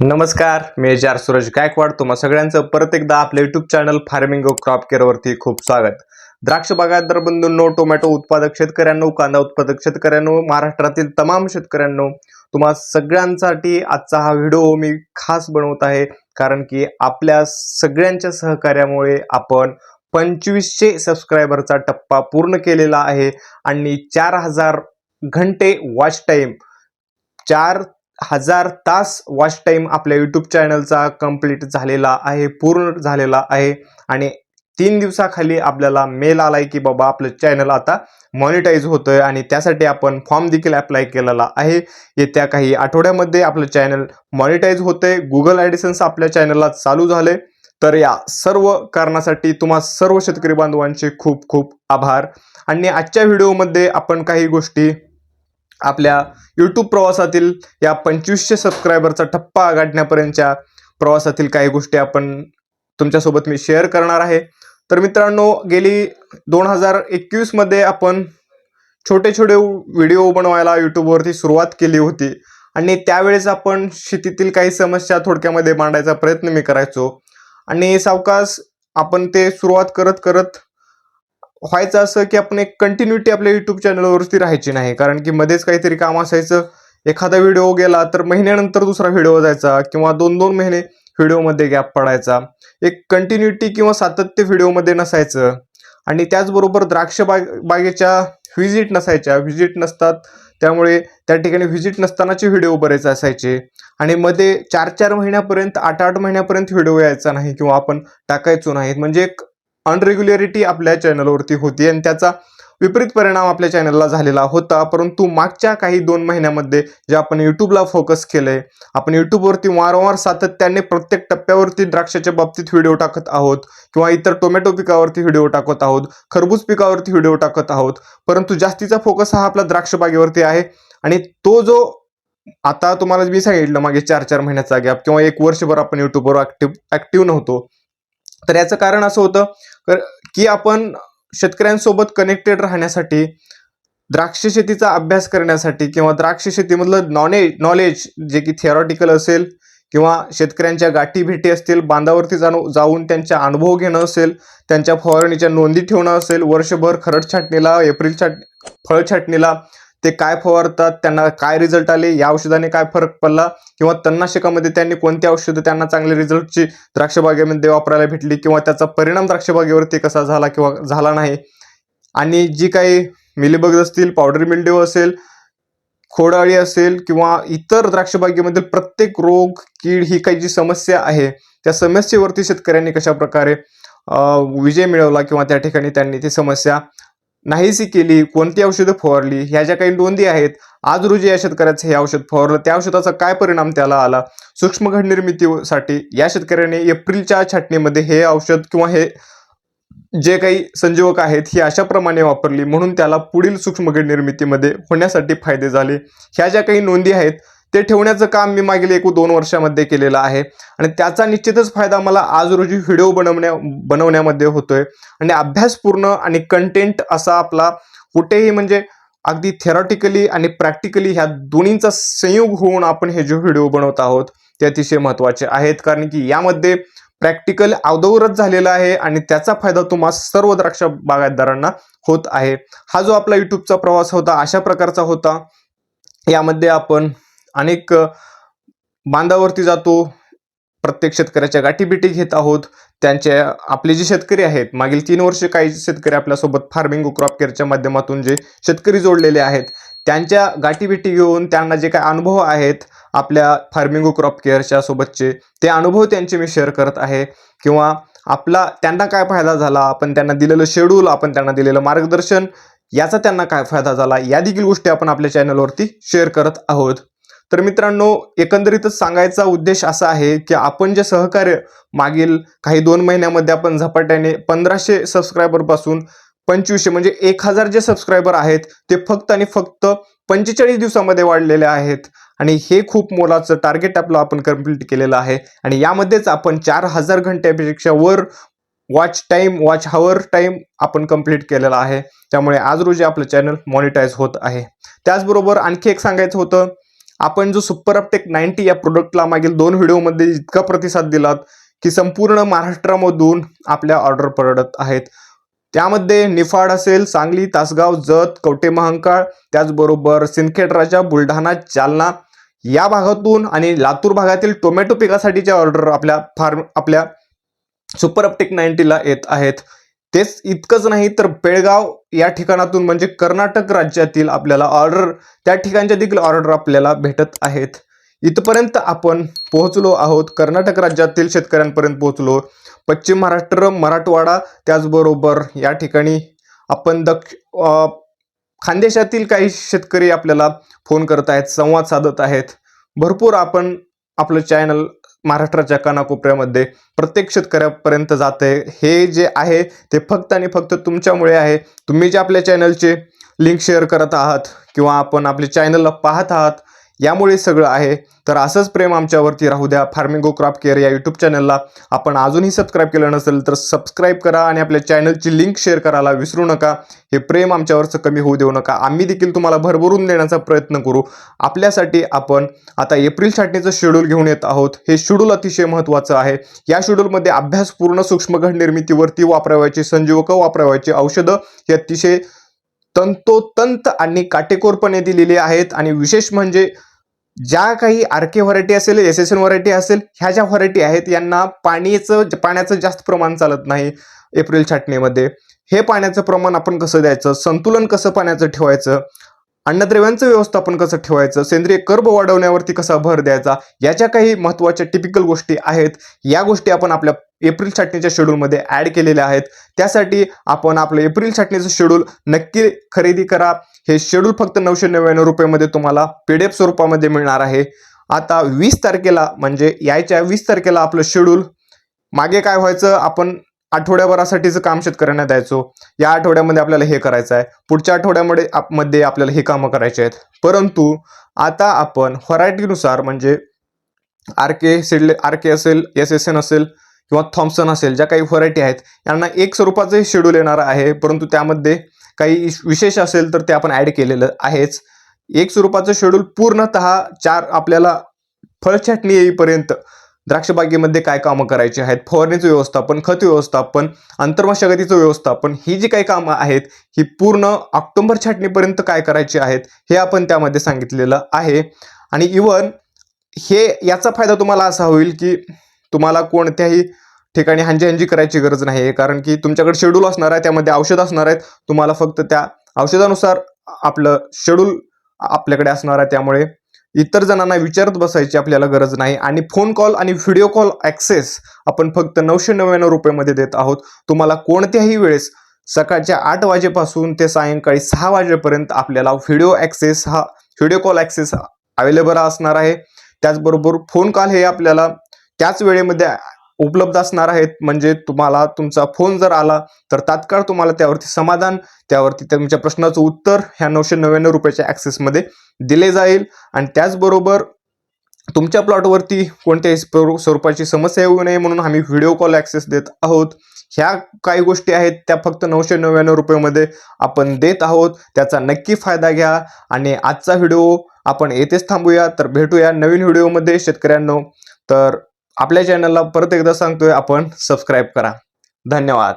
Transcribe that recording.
नमस्कार मी जार सूरज गायकवाड. तुम्हा सगळ्यांचं परत एकदा आपल्या YouTube channel farming of crop केअरवरती खूप स्वागत. द्राक्ष बागायतदार बंधूंनो टोमॅटो उत्पादक शेतकऱ्यांनो कांदा उत्पादक शेतकऱ्यांनो महाराष्ट्रातील तमाम शेतकऱ्यांनो तुम्हा सगळ्यांसाठी आजचा हा व्हिडिओ मी खास बनवत आहे. कारण की आपल्या सगळ्यांच्या सहकार्यामुळे आपण पंचवीसशे सबस्क्रायबरचा टप्पा पूर्ण केलेला आहे. आणि चार हजार घंटे वॉच टाईम चार हजार तास वॉच टाईम आपल्या यूट्यूब चॅनलचा कंप्लीट झालेला आहे पूर्ण झालेला आहे. आणि तीन दिवसाखाली आपल्याला मेल आलाय की बाबा आपलं चॅनल आता मॉनिटाईज होतोय आणि त्यासाठी आपण फॉर्म देखील अप्लाय केलेला आहे. येत्या काही आठवड्यामध्ये आपलं चॅनल मॉनिटाईज होतंय. गुगल ॲडिसन्स आपल्या चॅनलला चालू झालंय. तर या सर्व कारणासाठी तुम्हा सर्व शेतकरी बांधवांचे खूप खूप आभार. आणि आजच्या व्हिडिओमध्ये आपण काही गोष्टी आपल्या यूट्यूब प्रवासातील या पंचवीसशे सबस्क्रायबरचा ठप्पा गाठण्यापर्यंतच्या प्रवासातील काही गोष्टी आपण तुमच्यासोबत मी शेअर करणार आहे. तर मित्रांनो गेली दोन हजार एकवीसमध्ये आपण छोटे छोटे व्हिडिओ बनवायला यूट्यूबवरती सुरुवात केली होती. आणि त्यावेळेस आपण शेतीतील काही समस्या थोडक्यामध्ये मांडायचा प्रयत्न मी करायचो. आणि सावकाश आपण ते सुरुवात करत करत व्हायचं असं की आपण एक कंटिन्युटी आपल्या युट्यूब चॅनलवरती राहायची नाही. कारण की मध्येच काहीतरी काम असायचं. एखादा व्हिडिओ गेला तर महिन्यानंतर दुसरा व्हिडिओ जायचा किंवा दोन दोन महिने व्हिडिओमध्ये गॅप पडायचा. एक कंटिन्युटी किंवा सातत्य व्हिडिओमध्ये नसायचं. आणि त्याचबरोबर द्राक्ष बाग बागेच्या व्हिजिट नसायच्या. व्हिजिट नसतात. त्यामुळे त्या ठिकाणी व्हिजिट नसतानाचे व्हिडिओ बरेच असायचे. आणि मध्ये चार चार महिन्यापर्यंत आठ आठ महिन्यापर्यंत व्हिडिओ यायचा नाही किंवा आपण टाकायचो नाहीत. म्हणजे एक अनरेग्युलरिटी आपल्या चॅनलवरती होती आणि त्याचा विपरीत परिणाम आपल्या चॅनलला झालेला होता. परंतु मागच्या काही दोन महिन्यामध्ये जे आपण युट्यूबला फोकस केलंय आपण युट्यूबवरती वारंवार सातत्याने प्रत्येक टप्प्यावरती द्राक्षाच्या बाबतीत व्हिडिओ टाकत आहोत किंवा इतर टोमॅटो पिकावरती व्हिडिओ टाकत आहोत खरबूज पिकावरती व्हिडिओ टाकत आहोत. परंतु जास्तीचा फोकस हा आपला द्राक्षबागेवरती आहे आणि तो जो आता तुम्हाला मी सांगितलं मागे चार चार महिन्याचा गॅप किंवा एक वर्षभर आपण युट्यूबवर ऍक्टिव्ह ऍक्टिव्ह नव्हतो. तर याचं कारण असं होतं की आपण शेतकऱ्यांसोबत कनेक्टेड राहण्यासाठी द्राक्ष शेतीचा अभ्यास करण्यासाठी किंवा द्राक्ष शेतीमधलं नॉलेज नॉलेज जे की थिअरॉटिकल असेल किंवा शेतकऱ्यांच्या गाठी भेटी असतील बांधावरती जाणू जाऊन त्यांचा अनुभव घेणं असेल त्यांच्या फवारणीच्या नोंदी ठेवणं असेल वर्षभर खरड छाटणीला एप्रिल छाट फळ छाटणीला ते काय फवारतात त्यांना काय रिझल्ट आले या औषधाने काय फरक पडला किंवा तणनाशकामध्ये त्यांनी कोणती औषधं त्यांना चांगले रिझल्टची द्राक्षबागेमध्ये वापरायला भेटली किंवा त्याचा परिणाम द्राक्षबागेवरती कसा झाला किंवा झाला नाही. आणि जी काही मिलीबग असतील पावडर मिल्डेव असेल खोडाळी असेल किंवा इतर द्राक्षबागेमधील प्रत्येक रोग कीड ही काही जी समस्या आहे त्या समस्येवरती शेतकऱ्यांनी कशा प्रकारे विजय मिळवला किंवा त्या ठिकाणी त्यांनी ती समस्या नाहीशी केली कोणती औषधं फवारली ह्या ज्या काही नोंदी आहेत आज रोजी या शेतकऱ्याचं हे औषध फवारलं त्या औषधाचा काय परिणाम त्याला आला? सूक्ष्म घड निर्मितीसाठी या शेतकऱ्याने एप्रिलच्या छाटणीमध्ये हे औषध किंवा हे जे काही संजीवक आहेत ही अशा प्रमाणे वापरली म्हणून त्याला पुढील सूक्ष्म घड निर्मितीमध्ये होण्यासाठी फायदे झाले. ह्या ज्या काही नोंदी आहेत ते ठेवण्याचं काम मी मागील एक दोन वर्षामध्ये केलेलं आहे. आणि त्याचा निश्चितच फायदा मला आज रोजी व्हिडिओ बनवण्या बनवण्यामध्ये होतोय. आणि अभ्यासपूर्ण आणि कंटेंट असा आपला कुठेही म्हणजे अगदी थेरॉटिकली आणि प्रॅक्टिकली ह्या दोन्हींचा संयोग होऊन आपण हे जे व्हिडिओ बनवत आहोत ते अतिशय महत्त्वाचे आहेत. कारण की यामध्ये प्रॅक्टिकल अवदौरच झालेला आहे आणि त्याचा फायदा तुम्हा सर्व द्राक्ष बागायतदारांना होत आहे. हा जो आपला युट्यूबचा प्रवास होता अशा प्रकारचा होता. यामध्ये आपण अनेक बांधावरती जातो प्रत्येक शेतकऱ्याच्या गाठीबिटी घेत आहोत. त्यांचे आपले जे शेतकरी आहेत मागील तीन वर्ष काही शेतकरी आपल्यासोबत फार्मिंग क्रॉप केअरच्या माध्यमातून जे शेतकरी जोडलेले आहेत त्यांच्या गाठीबिटी घेऊन त्यांना जे काही अनुभव आहेत आपल्या फार्मिंग क्रॉप केअरच्या सोबतचे ते अनुभव त्यांचे मी शेअर करत आहे. किंवा आपला त्यांना काय फायदा झाला आपण त्यांना दिलेलं शेड्यूल आपण त्यांना दिलेलं मार्गदर्शन याचा त्यांना काय फायदा झाला या देखील गोष्टी आपण आपल्या चॅनलवरती शेअर करत आहोत. तर मित्रांनो एकंदरीतच सांगायचा उद्देश असा आहे की आपण जे सहकार्य मागील काही दोन महिन्यामध्ये आपण झपाट्याने पंधराशे सबस्क्रायबरपासून पंचवीसशे म्हणजे एक हजार जे सबस्क्रायबर आहेत ते फक्त आणि फक्त पंचेचाळीस दिवसामध्ये वाढलेले आहेत. आणि हे खूप मोलाचं टार्गेट आपलं आपण कंप्लीट केलेलं आहे. आणि यामध्येच आपण चार हजार घंट्यापेक्षा वर watch time watch hour time आपण कंप्लीट केलेला आहे. त्यामुळे आज रोजी आपलं चॅनल मॉनिटाईज होत आहे. त्याचबरोबर आणखी एक सांगायचं होतं आपण जो सुपर अपटेक नाईन्टी या प्रोडक्टला मागील दोन व्हिडिओमध्ये इतका प्रतिसाद दिलात की संपूर्ण महाराष्ट्रामधून आपल्या ऑर्डर पडत आहेत. त्यामध्ये निफाड असेल सांगली तासगाव जत कवटे महांकाळ त्याचबरोबर सिंदखेड राजा बुलढाणा जालना या भागातून आणि लातूर भागातील टोमॅटो पिकासाठीच्या ऑर्डर आपल्या फार्म आपल्या सुपर अपटेक नाईन्टीला येत आहेत. तेच इतकंच नाही तर बेळगाव या ठिकाणातून म्हणजे कर्नाटक राज्यातील आपल्याला ऑर्डर त्या ठिकाणच्या देखील ऑर्डर आपल्याला भेटत आहेत. इथपर्यंत आपण पोहोचलो आहोत कर्नाटक राज्यातील शेतकऱ्यांपर्यंत पोहोचलो. पश्चिम महाराष्ट्र मराठवाडा त्याचबरोबर या ठिकाणी आपण दक्ष खानदेशातील काही शेतकरी आपल्याला फोन करत आहेत संवाद साधत आहेत. भरपूर आपण आपलं चॅनल महाराष्ट्राच्या कानाकोपऱ्यामध्ये प्रत्येक शेतकऱ्यापर्यंत जाते. हे जे आहे ते फक्त आणि फक्त तुमच्यामुळे आहे. तुम्ही जे आपल्या चॅनलचे लिंक शेअर करत आहात किंवा आपण आपल्या चॅनलला पाहत आहात यामुळे सगळं आहे. तर असंच प्रेम आमच्यावरती राहू द्या. फार्मिंगो क्रॉप केअर या यूट्यूब चॅनलला आपण अजूनही सबस्क्राईब केलं नसेल तर सबस्क्राईब करा आणि आपल्या चॅनलची लिंक शेअर करायला विसरू नका. हे प्रेम आमच्यावरचं कमी होऊ देऊ नका. आम्ही देखील तुम्हाला भरभरून देण्याचा प्रयत्न करू. आपल्यासाठी आपण आता एप्रिल छाटणीचं शेड्यूल घेऊन येत आहोत. हे शेड्यूल अतिशय महत्त्वाचं आहे. या शेड्यूलमध्ये अभ्यासपूर्ण सूक्ष्मघड निर्मितीवरती वापरावयाची संजीवकं वापरावयाची औषधं हे अतिशय तंतोतंत आणि काटेकोरपणे दिलेली आहेत. आणि विशेष म्हणजे ज्या काही आर के व्हरायटी असेल एस एस एन व्हरायटी असेल ह्या ज्या व्हरायटी आहेत यांना पाणीचं पाण्याचं जास्त प्रमाण चालत नाही एप्रिल छाटणीमध्ये. हे पाण्याचं प्रमाण आपण कसं द्यायचं? संतुलन कसं पाण्याचं ठेवायचं? अन्नद्रव्यांचं व्यवस्थापन कसं ठेवायचं? सेंद्रिय कर्ब वाढवण्यावरती कसा भर द्यायचा? याच्या काही महत्त्वाच्या टिपिकल गोष्टी आहेत या गोष्टी आपण आपल्या एप्रिल छाटणीच्या शेड्यूलमध्ये ॲड केलेल्या आहेत. त्यासाठी आपण आपलं एप्रिल छाटणीचं शेड्यूल नक्की खरेदी करा. हे शेड्यूल फक्त नऊशे नव्याण्णव रुपयामध्ये तुम्हाला पी डी एफ स्वरूपामध्ये मिळणार आहे. आता वीस तारखेला म्हणजे यायच्या वीस तारखेला आपलं शेड्यूल मागे काय व्हायचं? आपण आठवड्याभरासाठीचं काम शेतकऱ्यांना द्यायचो. या आठवड्यामध्ये आपल्याला हे करायचं आहे. पुढच्या आठवड्यामध्ये आप- मध्ये आपल्याला हे कामं करायचे आहेत. परंतु आता आपण व्हरायटीनुसार म्हणजे आर के सिडले आर के असेल एस एस एन असेल किंवा थॉम्सन असेल ज्या काही व्हरायटी आहेत यांना एक स्वरूपाचं शेड्यूल येणार आहे. परंतु त्यामध्ये काही विशेष असेल तर ते आपण ॲड केलेलं आहेच. एक स्वरूपाचं शेड्यूल पूर्णतः चार आपल्याला फळछाटणी येईपर्यंत द्राक्षबागेमध्ये काय कामं करायची आहेत? फवारणीचं व्यवस्थापन खत व्यवस्थापन आंतरमशागतीचं व्यवस्थापन ही जी काही कामं आहेत ही पूर्ण ऑक्टोंबर छाटणीपर्यंत काय करायची आहेत हे आपण त्यामध्ये सांगितलेलं आहे. आणि इवन हे याचा फायदा तुम्हाला असा होईल की तुम्हाला कोणत्याही ठिकाणी हांजी हांजी करायची गरज नाही आहे. कारण की तुमच्याकडे शेड्यूल असणार आहे त्यामध्ये औषध असणार आहेत. तुम्हाला फक्त त्या औषधानुसार आपलं शेड्यूल आपल्याकडे असणार आहे. त्यामुळे इतर जणांना विचारत बसायची आपल्याला गरज नाही. आणि फोन कॉल आणि व्हिडिओ कॉल ॲक्सेस आपण फक्त नऊशे नव्याण्णव रुपयामध्ये देत आहोत. तुम्हाला कोणत्याही वेळेस सकाळच्या आठ वाजेपासून ते सायंकाळी सहा वाजेपर्यंत आपल्याला व्हिडिओ ॲक्सेस हा व्हिडिओ कॉल ॲक्सेस अवेलेबल असणार आहे. त्याचबरोबर फोन कॉल हे आपल्याला त्याच वेळेमध्ये उपलब्ध असणार आहेत. म्हणजे तुम्हाला तुमचा फोन जर आला तर तात्काळ तुम्हाला त्यावरती समाधान त्यावरती तुमच्या प्रश्नाचं उत्तर ह्या नऊशे नव्याण्णव रुपयाच्या ॲक्सेसमध्ये दिले जाईल. आणि त्याचबरोबर तुमच्या प्लॉटवरती कोणत्याही स्वरूपाची समस्या येऊ नये म्हणून आम्ही व्हिडिओ कॉल ॲक्सेस देत आहोत. ह्या काही गोष्टी आहेत त्या फक्त नऊशे नव्याण्णव रुपयामध्ये आपण देत आहोत. त्याचा नक्की फायदा घ्या. आणि आजचा व्हिडिओ आपण येथेच थांबूया तर भेटूया नवीन व्हिडिओमध्ये शेतकऱ्यांनो. तर आपल्या चॅनलला परत एकदा सांगतोय आपण सबस्क्राईब करा. धन्यवाद.